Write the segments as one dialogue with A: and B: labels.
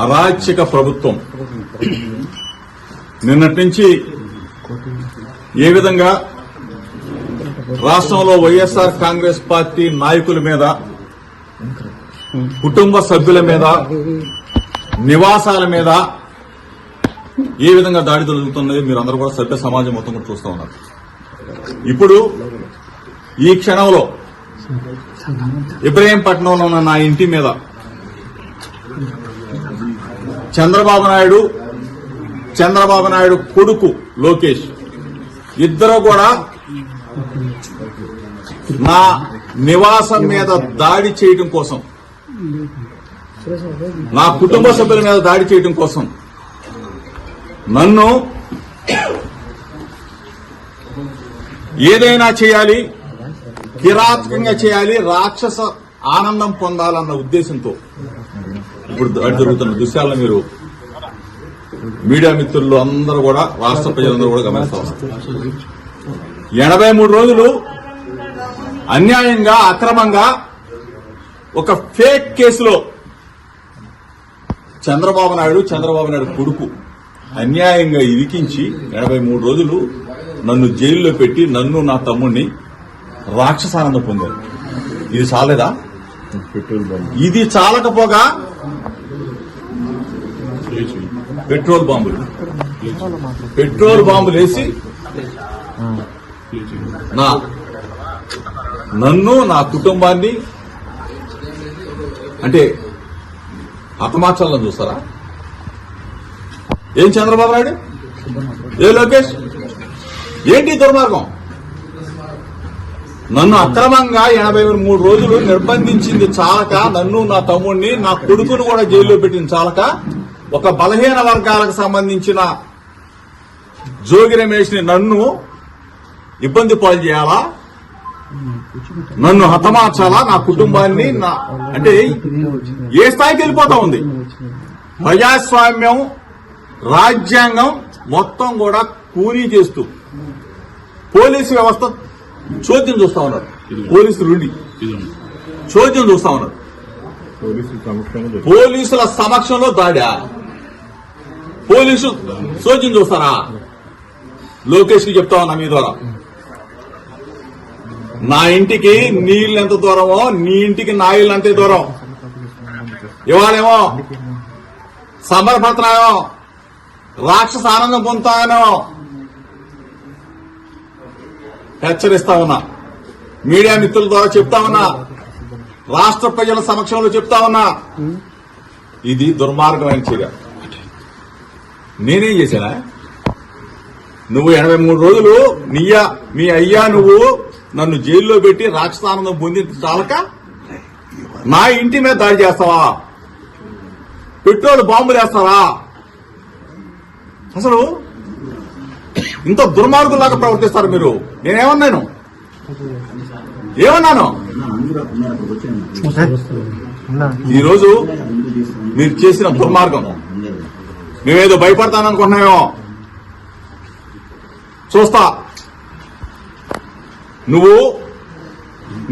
A: అరాచక ప్రభుత్వం. నిన్నటి నుంచి ఏ విధంగా రాష్ట్రంలో వైఎస్ఆర్ కాంగ్రెస్ పార్టీ నాయకుల మీద కుటుంబ సభ్యుల మీద నివాసాల మీద ఏ విధంగా దాడి జరుగుతున్నది మీరు అందరూ కూడా సభ్య సమాజం మొత్తం కూడా చూస్తూ ఉన్నారు. ఇప్పుడు ఈ క్షణంలో ఇబ్రహీంపట్నంలో ఉన్న నా ఇంటి మీద చంద్రబాబు నాయుడు చంద్రబాబు నాయుడు కొడుకు లోకేష్. ఇద్దరు కూడా నా నివాసం మీద దాడి చేయడం కోసం. నా కుటుంబ సభ్యుల మీద దాడి చేయడం కోసం. నన్ను ఏదైనా చేయాలి కిరాతకంగా చేయాలి రాక్షస ఆనందం పొందాలన్న ఉద్దేశంతో. ఇప్పుడు జరుగుతున్న దృశ్యాలను మీరు మీడియా మిత్రులు అందరూ కూడా రాష్ట్ర ప్రజలందరూ కూడా గమనిస్తా ఎనభై మూడు రోజులు అన్యాయంగా అక్రమంగా ఒక ఫేక్ కేసులో చంద్రబాబు నాయుడు చంద్రబాబు నాయుడు కొడుకు అన్యాయంగా ఇరికించి ఎనభై మూడు రోజులు నన్ను జైల్లో పెట్టి నన్ను నా తమ్ముడిని రాక్షసానందం పొందారు. ఇది చాలేదా? ఇది చాలకపోగా పెట్రోల్ బాంబులు. పెట్రోల్ బాంబులు వేసి నా నన్ను నా కుటుంబాన్ని అంటే హతమార్చాలని చూస్తారా? ఏం చంద్రబాబు నాయుడు? ఏ లోకేష్? ఏంటి దుర్మార్గం? నన్ను అక్రమంగా ఎనభై మూడు రోజులు నిర్బంధించింది చాలక నన్ను నా తమ్ముడిని నా కొడుకును కూడా జైల్లో పెట్టింది చాలక ఒక బలహీన వర్గాలకు సంబంధించిన జోగి రమేష్ని నన్ను ఇబ్బంది పాలు చేయాలా? నన్ను హతమార్చాలా? నా కుటుంబాన్ని నా అంటే ఏ స్థాయికి వెళ్ళిపోతా ఉంది? ప్రజాస్వామ్యం రాజ్యాంగం మొత్తం కూడా కూనీ చేస్తూ పోలీసు వ్యవస్థ చోద్యం చూస్తా ఉన్నారు. పోలీసులు ఉండి చోద్యం చూస్తా ఉన్నారు. పోలీసుల సమక్షంలో దాడా? పోలీసు చోద్యం చూస్తారా? లోకేష్కి చెప్తా ఉన్నా మీ ద్వారా. నా ఇంటికి నీళ్ళు ఎంత దూరమో నీ ఇంటికి నా ఇల్లు అంతే దూరం. ఇవాళేమో సమర్పడుతున్నాయో రాక్షస ఆనందం పొందుతానో హెచ్చరిస్తా ఉన్నా. మీడియా మిత్రుల ద్వారా చెప్తా ఉన్నా. రాష్ట్ర ప్రజల సమక్షంలో చెప్తా ఉన్నా. ఇది దుర్మార్గమైన చర్య. నేనేం చేశానా? నువ్వు ఎనభై మూడు రోజులు నీయా మీ అయ్యా నువ్వు నన్ను జైల్లో పెట్టి రాక్షసానందం పొంది చాలక నా ఇంటి మీద దాడి చేస్తావా? పెట్రోల్ బాంబులు వేస్తావా? అసలు ఇంత దుర్మార్గులాగా ప్రవర్తిస్తారు మీరు. నేనేమన్నాను? ఏమన్నాను? ఈ రోజు మీరు చేసిన దుర్మార్గం మేమేదో భయపడతాననుకుంటున్నామేమో చూస్తా. నువ్వు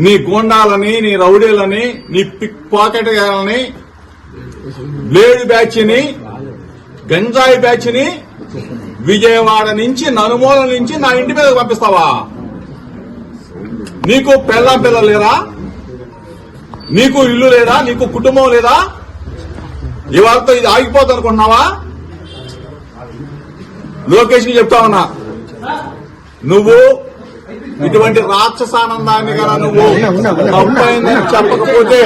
A: నీ గోండాలని నీ రౌడీలని నీ పిక్ పాకెట్ గాలని బ్లేడ్ బ్యాచ్ని గంజాయి బ్యాచ్ని విజయవాడ నుంచి నలుమూల నుంచి నా ఇంటి మీద పంపిస్తావా? నీకు పెళ్ళాం పిల్లలు లేరా? నీకు ఇల్లు లేదా? నీకు కుటుంబం లేదా? ఇవాళతో ఇది ఆగిపోతుంది అనుకుంటున్నావా లోకేష్కి చెప్తా ఉన్నా. నువ్వు ఇటువంటి రాక్షసానందాన్ని కదా నువ్వు తప్పైందని చెప్పకపోతే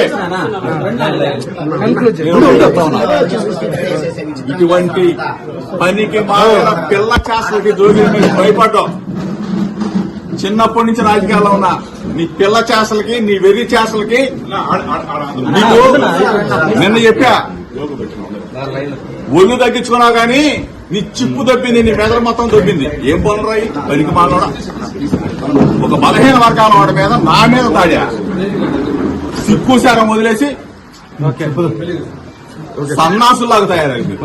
A: ఇటువంటి పనికి మారిన పిల్ల చేస్తలకి జోగి భయపడ్డం భయపడ్డాం. చిన్నప్పటి నుంచి రాజకీయాల్లో ఉన్నా నీ పిల్ల చేసలకి నీ వెర్రి చేసలకి నీకు నిన్న చెప్పా ఒళ్ళు తగ్గించుకున్నావు కానీ నీ చిప్పు దొబ్బింది నీ మెదడు మొత్తం దొబ్బింది. ఏం పనులు రాయి పనికి మానోడా ఒక బలహీన వర్గాల వాడి మీద నా మీద తాడా సిక్కు శారం వదిలేసి సన్నాసులాగా తయారైంది.